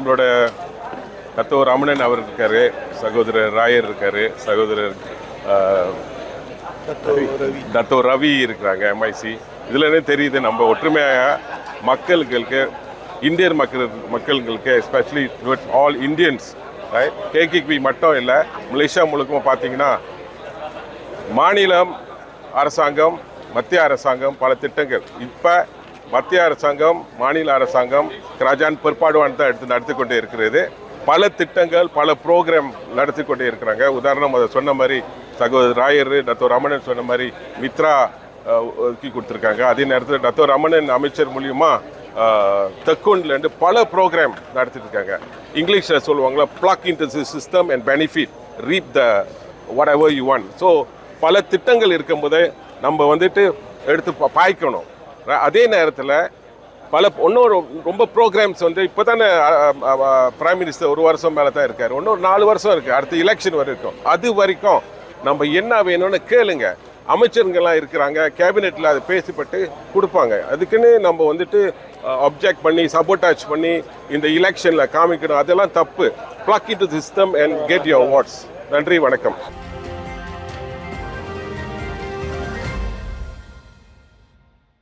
நம்மளோட தத்துவ ராமணன் அவர் இருக்கார் சகோதரர் ராயர் இருக்கார் சகோதரர் ஆஹ், தத்தோ ரவி இருக்கிறாங்க எம்ஐசி இதுலனே தெரியுது நம்ம ஒற்றுமையாக மக்களுக்கு இந்தியன் மக்கள் மக்களுக்கு எஸ்பெஷலி ஆல் இந்தியன்ஸ் கேகிபி மட்டும் இல்லை மலேசியா முழுக்கும் பார்த்தீங்கன்னா மாநிலம் அரசாங்கம் மத்திய அரசாங்கம் பல திட்டங்கள். இப்போ மத்திய அரசாங்கம் மாநில அரசாங்கம் ராஜான் பிற்பாடுவான் தான் எடுத்து நடத்தி கொண்டே இருக்கிறது. பல திட்டங்கள் பல ப்ரோக்ராம் நடத்தி கொண்டே இருக்கிறாங்க. உதாரணம் அதை சொன்ன மாதிரி சகோதரர் ராயர் டத்தோ ரமணன் சொன்ன மாதிரி மித்ரா ஒதுக்கி கொடுத்துருக்காங்க. அதே நேரத்தில் டத்தோ ரமணன் அமைச்சர் மூலியமா தெக்குண்ட்லேருந்து பல ப்ரோக்ராம் நடத்திட்டு இருக்காங்க. இங்கிலீஷில் சொல்லுவாங்களா plug in system and benefit reap the whatever you own so பல திட்டங்கள் இருக்கும்போதே நம்ம வந்துட்டு எடுத்து பா- பாய்க்கணும். அதே நேரத்தில் பல இன்னொரு ரொம்ப ப்ரோக்ராம்ஸ் வந்து இப்போ தானே பிரைம் மினிஸ்டர் ஒரு வருஷம் மேலே தான் இருக்கார் இன்னொரு நாலு வருஷம் இருக்குது அடுத்த எலெக்ஷன் வரைக்கும். அது வரைக்கும் நம்ம என்ன வேணும்னு கேளுங்க. அமைச்சருங்கெல்லாம் இருக்கிறாங்க. கேபினெட்டில் அது பேசிப்பட்டு கொடுப்பாங்க. அதுக்குன்னு நம்ம வந்துட்டு அப்ஜெக்ட் பண்ணி சப்போர்டாச் பண்ணி இந்த எலெக்ஷனில் காமிக்கணும். அதெல்லாம் தப்பு. Plug in to system and get your what's நன்றி வணக்கம்.